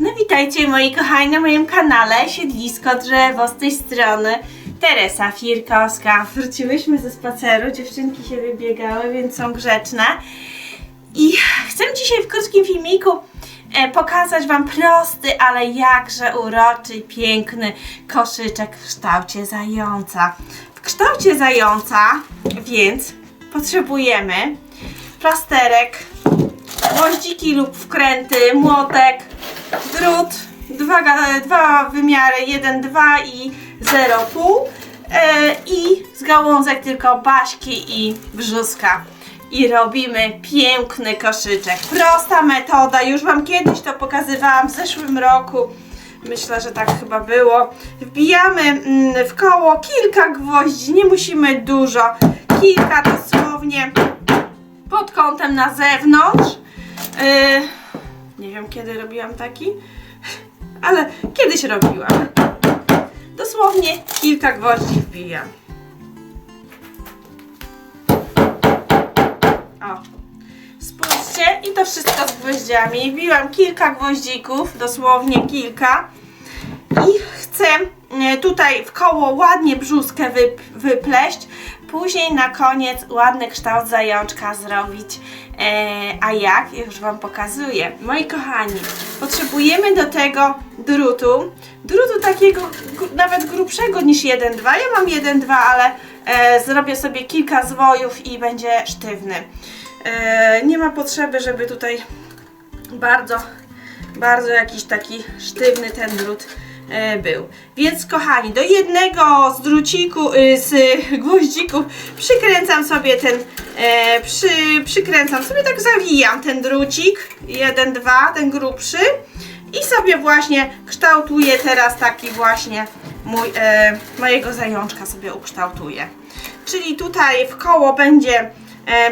No witajcie moi kochani na moim kanale Siedlisko Drzewo z tej strony Teresa Firkowska. Wróciłyśmy ze spaceru, dziewczynki się wybiegały, więc są grzeczne. I chcę dzisiaj w krótkim filmiku e, pokazać Wam prosty, ale jakże uroczy, piękny koszyczek w kształcie zająca. W kształcie zająca, więc potrzebujemy plasterek, gwoździki lub wkręty, młotek, drut, dwa, dwa wymiary 1, 2 i 0,5 e, i z gałązek tylko baśki i brzuska. I robimy piękny koszyczek. Prosta metoda, już Wam kiedyś to pokazywałam w zeszłym roku. Myślę, że tak chyba było. Wbijamy mm, w koło kilka gwoździ, nie musimy dużo. Kilka dosłownie pod kątem na zewnątrz. Yy, nie wiem kiedy robiłam taki, ale kiedyś robiłam. Dosłownie kilka gwoździ wbijam. O. Spójrzcie i to wszystko z gwoździami. Wbiłam kilka gwoździków, dosłownie kilka. I chcę e, tutaj w koło ładnie brzuskę wyp- wypleść. Później na koniec ładny kształt zajączka zrobić. E, a jak? Już Wam pokazuję. Moi kochani, potrzebujemy do tego drutu. Drutu takiego nawet grubszego niż 1-2. Ja mam 1-2, ale e, zrobię sobie kilka zwojów i będzie sztywny. E, nie ma potrzeby, żeby tutaj bardzo, bardzo jakiś taki sztywny ten drut był. Więc kochani, do jednego z druciku, y, z gwoździków przykręcam sobie ten, e, przy, przykręcam sobie, tak zawijam ten drucik, jeden, dwa, ten grubszy i sobie właśnie kształtuję teraz taki właśnie mój, e, mojego zajączka sobie ukształtuję. Czyli tutaj w koło będzie e,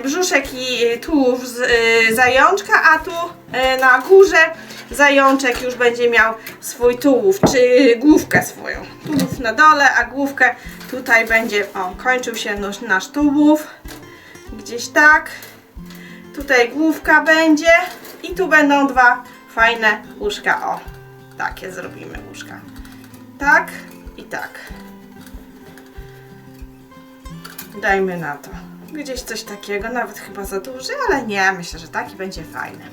brzuszek i tułów e, zajączka, a tu e, na górze zajączek już będzie miał swój tułów, czy główkę swoją. Tułów na dole, a główkę tutaj będzie, o, kończył się nasz, nasz tułów. Gdzieś tak. Tutaj główka będzie i tu będą dwa fajne łóżka, o. Takie zrobimy łóżka. Tak i tak. Dajmy na to. Gdzieś coś takiego, nawet chyba za duży, ale nie, myślę, że taki będzie fajny.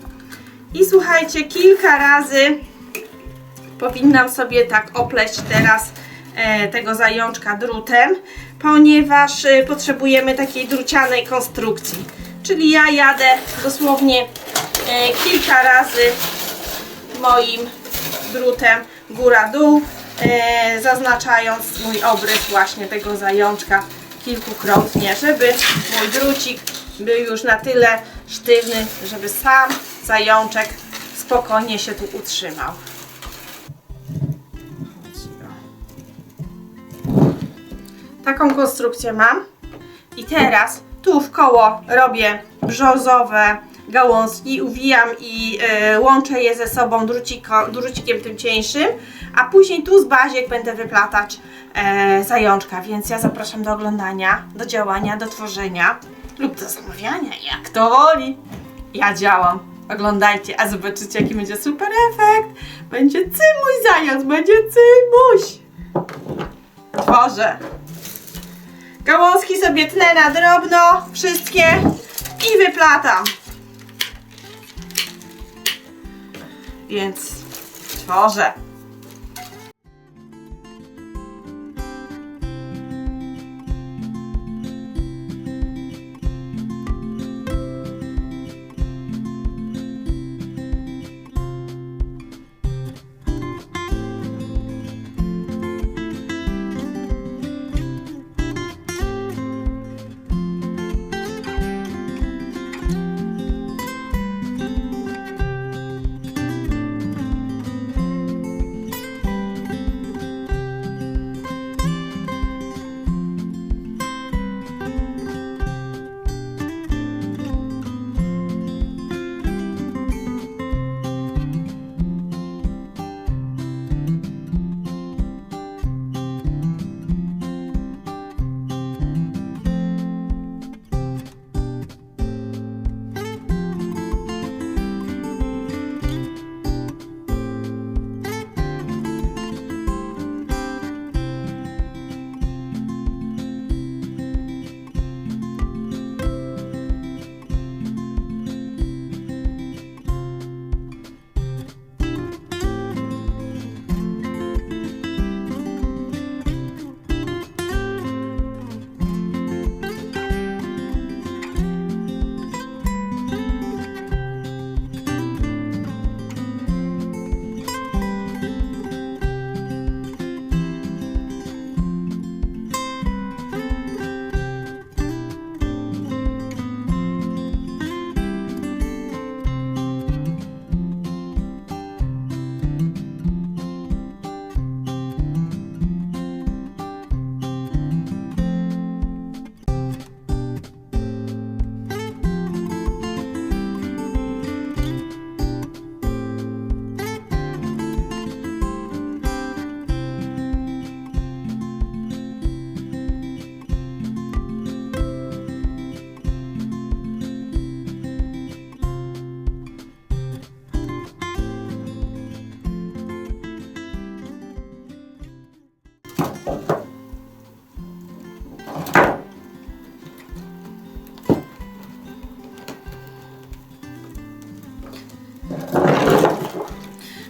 I słuchajcie, kilka razy powinnam sobie tak opleść teraz e, tego zajączka drutem, ponieważ e, potrzebujemy takiej drucianej konstrukcji. Czyli ja jadę dosłownie e, kilka razy moim drutem góra-dół, e, zaznaczając mój obrys właśnie tego zajączka kilkukrotnie, żeby mój drucik był już na tyle sztywny, żeby sam zajączek spokojnie się tu utrzymał. Taką konstrukcję mam. I teraz tu w koło robię brzozowe gałązki, uwijam i e, łączę je ze sobą drucikiem tym cieńszym, a później tu z baziek będę wyplatać e, zajączka, więc ja zapraszam do oglądania, do działania, do tworzenia lub do zamawiania, jak to woli. Ja działam. Oglądajcie, a zobaczycie jaki będzie super efekt. Będzie cymuś zając, będzie cymuś. Tworzę. Gałązki sobie tnę na drobno, wszystkie i wyplatam. Więc tworzę.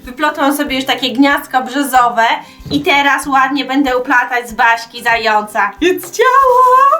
Wyplotłam sobie już takie gniazdko brzozowe i teraz ładnie będę uplatać z Baśki zająca. Jest ciało!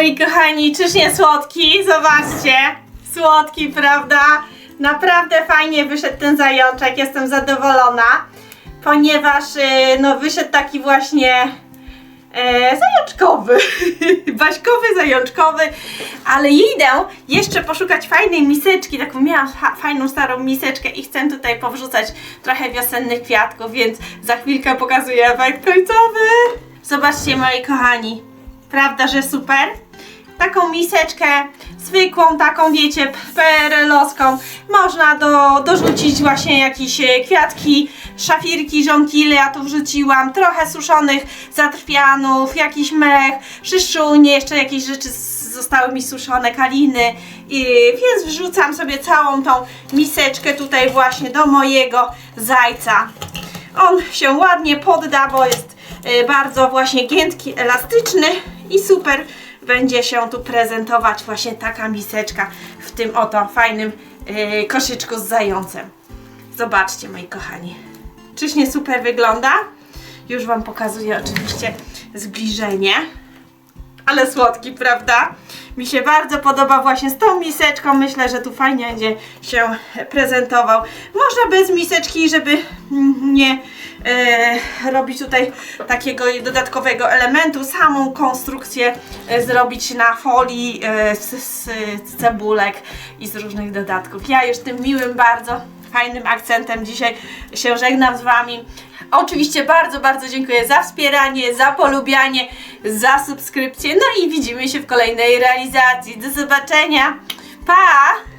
Moi kochani, czyż nie słodki? Zobaczcie. Słodki, prawda? Naprawdę fajnie wyszedł ten zajączek, jestem zadowolona, ponieważ y, no, wyszedł taki właśnie e, zajączkowy. Baśkowy, zajączkowy, ale idę jeszcze poszukać fajnej miseczki, taką miałam fa- fajną starą miseczkę i chcę tutaj powrzucać trochę wiosennych kwiatków, więc za chwilkę pokazuję efekt końcowy. Zobaczcie moi kochani, prawda, że super? Taką miseczkę zwykłą, taką wiecie, perelowską. Można do, dorzucić właśnie jakieś e, kwiatki, szafirki, żonkile, ja tu wrzuciłam, trochę suszonych zatrwianów, jakiś mech, szyszunie, jeszcze jakieś rzeczy zostały mi suszone, kaliny. I, więc wrzucam sobie całą tą miseczkę tutaj właśnie do mojego zajca. On się ładnie podda, bo jest y, bardzo właśnie giętki, elastyczny i super będzie się tu prezentować właśnie taka miseczka w tym oto fajnym y, koszyczku z zającem. Zobaczcie moi kochani. Czyż nie super wygląda? Już Wam pokazuję oczywiście zbliżenie. Ale słodki, prawda? Mi się bardzo podoba właśnie z tą miseczką. Myślę, że tu fajnie będzie się prezentował. Można bez miseczki, żeby nie e, robić tutaj takiego dodatkowego elementu, samą konstrukcję e, zrobić na folii e, z, z, z cebulek i z różnych dodatków. Ja już tym miłym bardzo fajnym akcentem dzisiaj się żegnam z Wami. Oczywiście bardzo, bardzo dziękuję za wspieranie, za polubianie, za subskrypcję. No i widzimy się w kolejnej realizacji. Do zobaczenia. Pa!